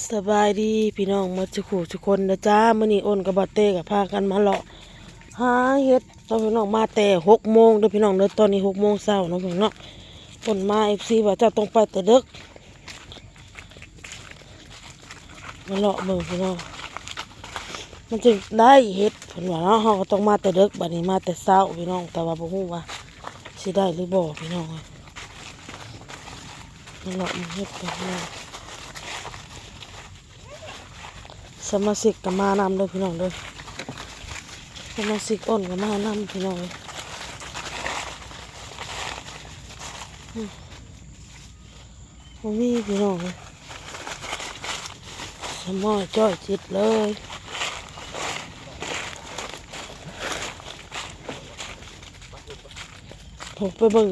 สบายดีพี่น้องมาจุกูทุกคนนะจ้ามื้อนี้อ้นกับบัตเต้กับพากันมาเลาะหาเฮ็ดตอนพี่น้องมาแต่หกโมงเด้อพี่น้องเด้อตอนนี้หกโมงเช้าเนาะพี่น้องเนมาเอฟซีว่าจะต้องไปแต่เดึกมาเลาะเบิ่งพี่น้องมันจึงได้เฮ็ดเพิ่นว่าเนาะเฮาก็ต้องมาแต่เดึกบัดนี้มาแต่เช้าพี่น้องแต่ว่าบ่ฮู้ว่าสิได้หรือบ่พี่น้องมาเลาะมันเฮ็ดกันพี่น้อง สมาชิกกับมานำเด้อพี่น้องเด้อสมาชิกอ้นกับมานำพี่น้องเอ้ยอืมบ่มีพี่น้องเลยสมอจ้อยจิตเลยผมไปเบิ่ง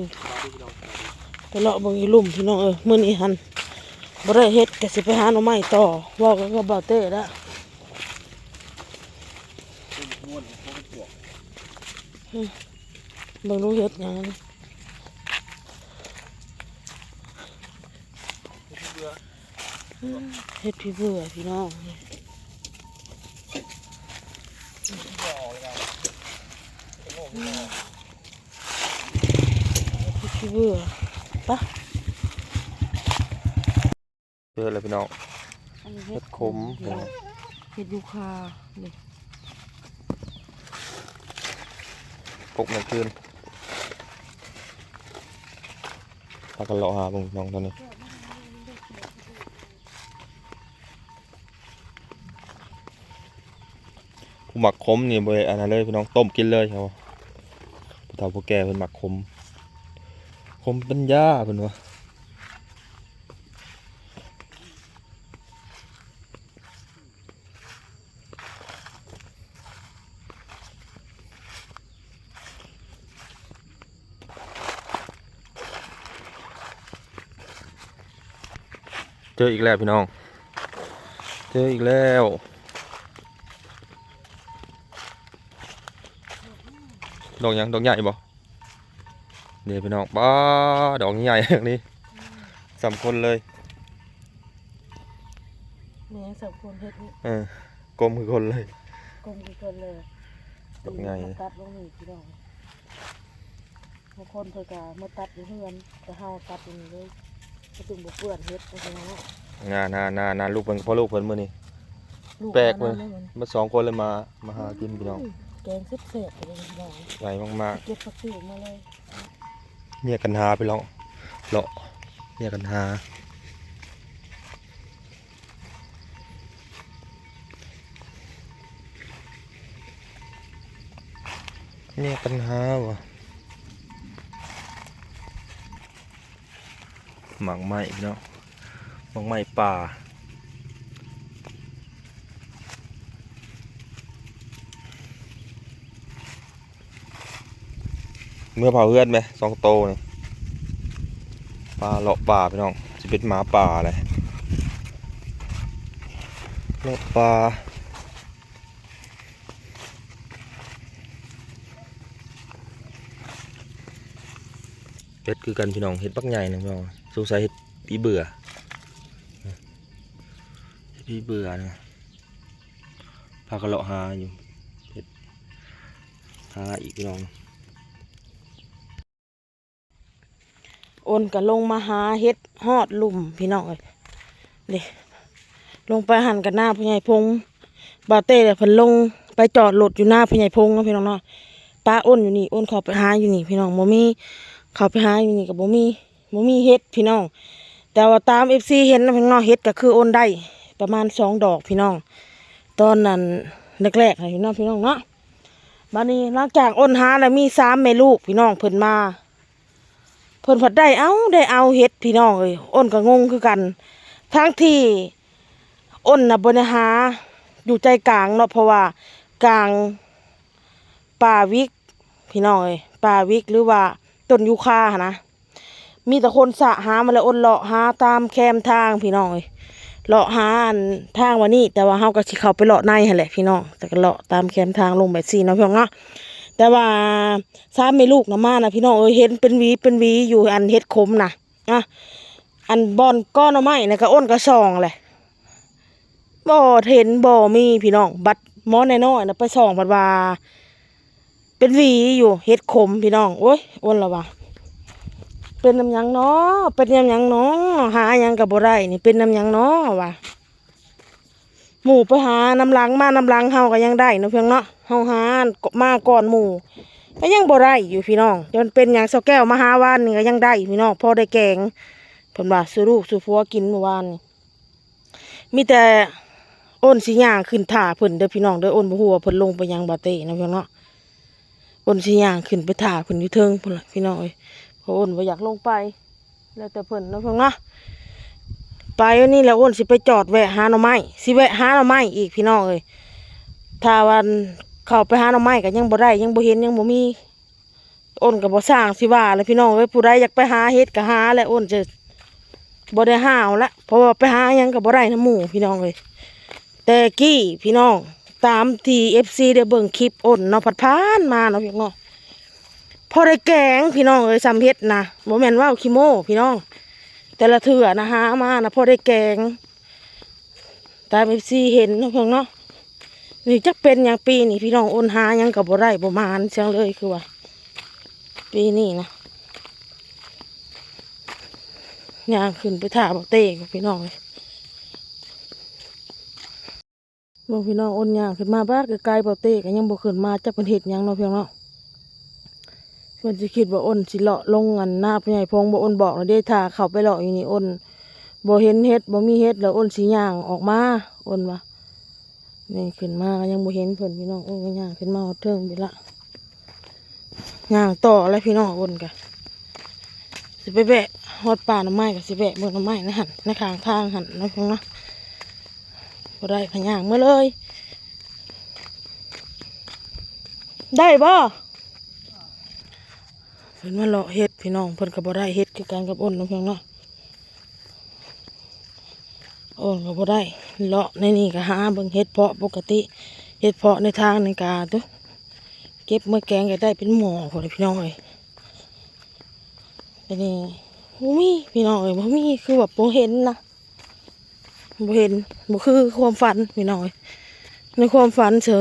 ไปเลาะเบิ่งอีลุ่มพี่น้องเอ้ยมื้อนี้หันบ่ได้เฮ็ดก็สิไปหาหน่อไม้ต่อว้ากันกับบ่าวเต้แล้ว เบิ่งดูเฮ็ดหยังนี่เฮ็ดพี่เบื่อพี่น้องเฮ็ดพี่เบื่อปะเจอแล้วพี่น้องอันนี้เห็ดขมเฮ็ดเฮ็ดยูคานี่ป กมันคืนพากันเลาะหาบุงน้องตอนนี้ผู้หมักคมนี่เบ่ได้อันนั้นเลยพี่น้องต้มกินเลยครับผู้เฒ่าผู้แก่เป็นหมักคมคมปัญญาเป็นวะ เจออีกแล้วพี่น้อง เจออีกแล้วดอกหยังดอกใหญ่บ่นี่พี่น้องบ้าดอกใหญ่อย่างนี้สำคนเลยแม่สับคนเฮ็ดนี่เออกลมคือคนเลยกลมกี่คนเลยดอกใหญ่ตัดลงนี่พี่น้องบางคนเพิ่นก็มาตัดอยู่เฮือนก็เฮาตัดอยู่นี่เลย ก็ถึงบ่เปื้อนเฮ็ดเพราะฉะนั้นเนาะงานนานานาลูกเพิ่นพ่อลูกเพิ่นมื้อนี้ลูแปลกมัเว้ยนมันมาสองคนเลยมามาหากินพี่น้องแกงเสร็จเสร็จเลยพี่น้องใหญ่มากเก็บผักติ๋วมาเลยๆเนี่ยกันหาไปลองเลาะเนี่ยกันหาเนี่ยกันหาวะ หมักไหม้พี่น้องหมักไหม้ป่าเมื่อเผาเพื่อนไหมสองโตนี่ปลาเลาะป่าพี่น้องจะเป็นหมาป่าเลยเลาะป่า เห็ดคือกันพี่น้องเห็ดปักใหญ่นะพี่น้องสงสัยเห็ดปีเบื่อเห็ดปีเบื่อนะพากันเลาะหาอยู่เห็ดหาอีกพี่น้องโอนก็ลงมาหาเฮ็ดฮอดลุ่มพี่น้องเอ้ยเด้ลงไปหันกับหน้าผู้ใหญ่พงบาเต้เนี่ยเพิ่นลงไปจอดรถอยู่หน้าผู้ใหญ่พงนะพี่น้องเนาะป้าอ้นอยู่นี่อ้นข้าไปหาอยู่นี่พี่น้องบ่มี เขาไปหาอยู่นี่ก็บ่มีบ่มีเฮ็ดพี่น้อง แต่ว่าตาม FC เห็นนะพี่น้องเฮ็ดก็คืออ้นได้ประมาณสองดอกพี่น้อง ตอนนั้นแรกๆพี่น้องพี่น้องเนาะบัดนี้หลังจากอ้นหาแล้วมีสามแม่ลูกพี่น้องเพิ่นมาเพิ่นผัดได้เอาได้เอาเฮ็ดพี่น้องเอ้ยอ้นก็งงคือกัน ทั้งที่อ้นน่ะบ่ได้หาอยู่ใจกลางเนาะเพราะว่ากลางป่าวิกพี่น้องเอ้ยป่าวิกหรือว่า ต้นยูคานะมีแต่คนสะหามาแล้วอ้นเลาะหาตามแคมทางพี่น้องเลาะหาอันทางวันนี้ แต่ว่าเฮาก็สิเข้าไปเลาะในหั่นแหละพี่น้องแต่ก็เลาะตามแคมทางลงแบบซี่เนาะพี่น้องเนาะแต่ว่าสามไม่ลูกนะมานะพี่น้องเอ้ยเห็นเป็นวีเป็นวีอยู่อันเฮ็ดขมนะอะอันบอนก้อนเอาไม้นะก็อ้นก็ซองแหละบ่เห็นบ่มีพี่น้องบัดมอน้อยๆน่ะไปส่องบัดว่า เป็นหวีอยู่เฮ็ดขมพี่น้องโอ้ยอ้วนและวะเป็นน้ำยังเนาะเป็นน้ำยังเนาะหายังก็บ่ได้นี่เป็นน้ำยังเนาะว่ะหมู่ไปหาน้ำลังมาน้ำลังเฮาก็ยังได้เนาะเพียงเนาะเฮาหามาก่อนหมู่ก็ยังบ่ได้อยู่พี่น้องจนเป็นหยังเสาแก้วมาหาวานนี่ก็ยังได้พี่น้องพอได้แกงเพิ่นว่าสู่ลูกสู่ผัวกินเมื่อวานนี่มีแต่อ้นสิย่างขึ้นท่าเพิ่นเด้อพี่น้องเด้ออ้นบ่ฮู้ว่าเพิ่นลงไปยังบ่เตะนะเพียงเนาะ นสิย่างขึ้นไปถ่าเพิ่นอยู่เทิงพุ่นล่ะพี่น้องเอ้ยเพราะอ้นบ่อยากลงไป แล้วแต่เพิ่นเนาะเพิ่นเนาะไปวันนี้แล้วอ้นสิไปจอดแวะหาหน่อไม้สิแวะหาหน่อไม้อีกพี่น้องเอ้ยถ้าวันเข้าไปหาหน่อไม้ก็ยังบ่ได้ยังบ่เห็นยังบ่มีอ้นก็บ่สร้างสิว่าเลยพี่น้องเอ้ยผู้ใดอยากไปหาเฮ็ดก็หาแล้วอ้นจะบ่ได้หาเอาละเพราะว่าไปหายังก็บ่ได้น้ำหมู่พี่น้องเอ้ยแต่กี้พี่น้อง ตามที่เอฟซีได้เบิ่งคลิปอ้นเนาะผัดพานมาเนาะพี่น้องพอได้แกงพี่น้องเอ้ยสำเพ็ดนะบ่แมนว่าคิโมพี่น้อง แต่ละเถื่อนะหามานะพอได้แกง ตามเอฟซีเห็นเนาะพิ่งเนาะนี่จักเป็นอย่างปีนี่พี่น้องอ้นหายังกับบ่ได้บ่มานเชียงเลยคือว่าปีนี้นะย่างขึ้นไปถ่าบ่เต้กับพี่น้องเลย บางพี่น้องอ้นย่างขึ้นมาบ้านไกลๆเบาเต้ก็ยังบ่ขึ้นมาจักเป็นเห็ดยังเนาะเพียงเนาะเพิ่นสิคิดว่าอ้นสิเลาะลงอันหน้าผู้ใหญ่พงบ่อ้นบอกแล้วเด้ถ้าเข้าไปเลาะอยู่นี่อ้นบ่เห็นเห็ดบ่มีเห็ดแล้วอ้นสิย่างออกมาอ้นว่านี่ขึ้นมาก็ยังบ่เห็นเพิ่นพี่น้องอ้นก็ย่างขึ้นมาเทิงไปละย่างต่อแล้วพี่น้องอ้นก็สิไปแบะฮอดป่าหน่อไม้ก็สิแบะเบิ่งหน่อไม้นะหั่นในข้างทางหั่นนะพียงเนาะ บ่ได้ขย่างมาเลย ได้บ่เพิ่นมาเลาะเฮ็ดพี่น้องเพิ่นก็บ่ได้เฮ็ดคือกันกับอ้นเนาะเพียงเนาะอ้นก็บ่ได้เลาะในนี่ก็หาเบิ่งเฮ็ดเพาะปกติเฮ็ดเพาะในทางในกาตุเก็บเมื่อแกงก็ได้เป็นหมอพุ่นเลยพี่น้องเอ้ยอันนี้บ่มีพี่น้องเอ้ยบ่มีคือแบบบ่เห็นนะ บ่เห็นบ่คือความฝันพี่น้องเอ้ยในความฝันเสือ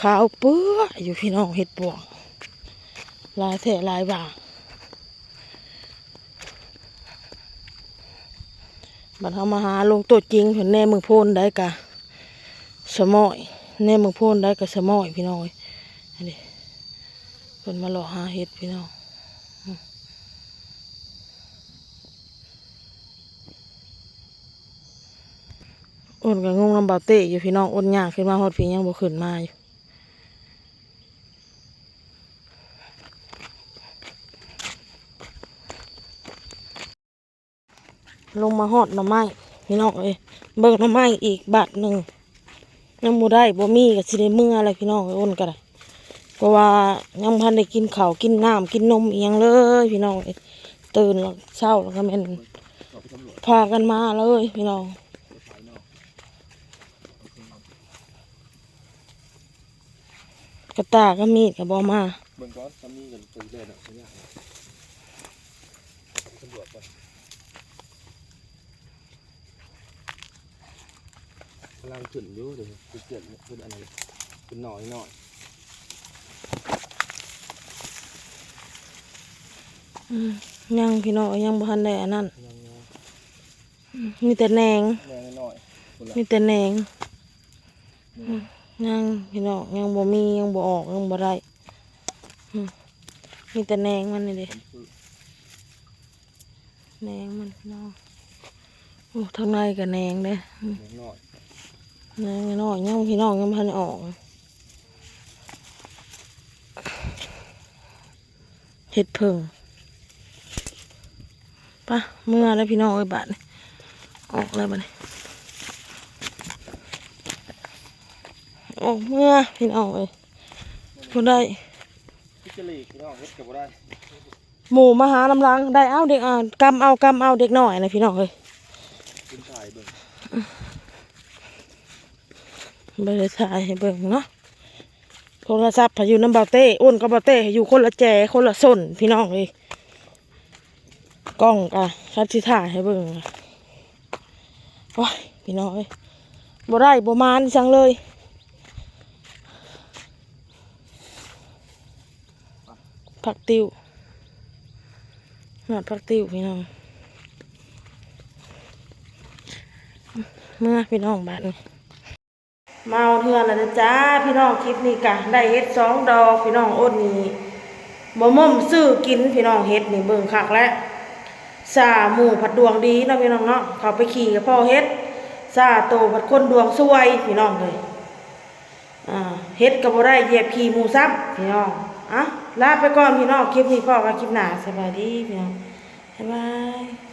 ขาวเปื้ออยู่พี่น้องเห็ดปวงลายแท้ลายบางบัดเฮามาหาลงตัวจริงเพิ่นแน่เมืองโพนได้กะสมอยแน่เมืองโพนได้กะสมอยพี่น้องเอ้ยอันนี้เพิ่นมาหลอกหาเห็ดพี่น้อง อ้นก็งงลำบากเตะอยู่พี่น้องอ้นยากขึ้นมาฮอดพี่ยังบ่ขึ้นมาอยู่ลงมาฮอดหน่อไม้พี่น้องเอ้ยเบิกหน่อไม้อีกบาทหนึ่งยังบ่ได้บ่มีก็สิได้เมื่ออะไรพี่น้องเอ้ยอ้นก็ได้เพราะว่ายังพันได้กินข้าวกินน้ำกินนมอีหยังเลย พี่น้องเอ้ยตื่นแล้วเช้าแล้วก็แม่นพากันมาเลยพี่น้อง กระตายก็มีดกับบอมาเบิ่งก่อนทำนี่กันไปเรื่อยๆนะไม่ยากตำรวจก่อนกำลังขึ้นอยู่เดี๋ยวจะเกิดขึ้นอะไรขึ้นหน่อยหน่อยยังพี่น้องยังบ่ทันได้อันนั้นยังยังมีแต่แหนงแรงหน่อยคนละมีแต่แหนงอืม ยังพี่น้องยังบ่มียังบ่ออกยังบ่ได้มีแต่แนงมันนี่เด้แนงมันพี่น้องโอ้ทางในก็แนงเด้แรงหน่อยแหนงน้อยยังพี่น้องยังบ่ทันออกเฮ็ดเพิ่งปะเมื่อแล้วพี่น้องเอ้ยบาดนี่ออกแล้วบัดนี้ ออกเมื่อพี่น้องเอ้ยผู้ได้พิจารีพี่น้องเฮ็ดกับบ่ได้หมู่มาหาลำลังได้เอาเด็กอ่านกำเอากำเอาเด็กหน่อยนะพี่น้องเอ้ยขึ้นถ่ายเบิ่งไปเลยถ่ายให้เบิ่งเนาะโทรศัพท์พายุน้ำเบาเต้อ้วนกับเบาเต้อยู่คนละแจคนละส้นพี่น้องเอ้ยกล้องกะคัดที่ถ่ายให้เบิ่งโอ้ยพี่น้องเอ้ยบ่ได้บ่มานจังเลย ผักติวหอดผักติวพี่น้อง เมื่อพี่น้องบ้านนี้มาเอาเทือนนะจ้าพี่น้องคลิปนี้กะได้เฮ็ดสองดอกพี่น้องอดนี่บ่ม่อมซื้อกินพี่น้องเฮ็ดนี่เบิ่งคักแล้วซาหมูผัดดวงดีเนาะพี่น้องเนาะเขาไปขี่กับพ่อเฮ็ดซาโตผัดคนดวงสวยพี่น้องเลยอ่าเฮ็ดก็บ่ได้เหยียบขี่หมูซับพี่น้องอะ ลาไปก่อนพี่น้องคลิปนี้พ่อกับคลิปหน้าสบายดีพี่น้องบ๊ายบาย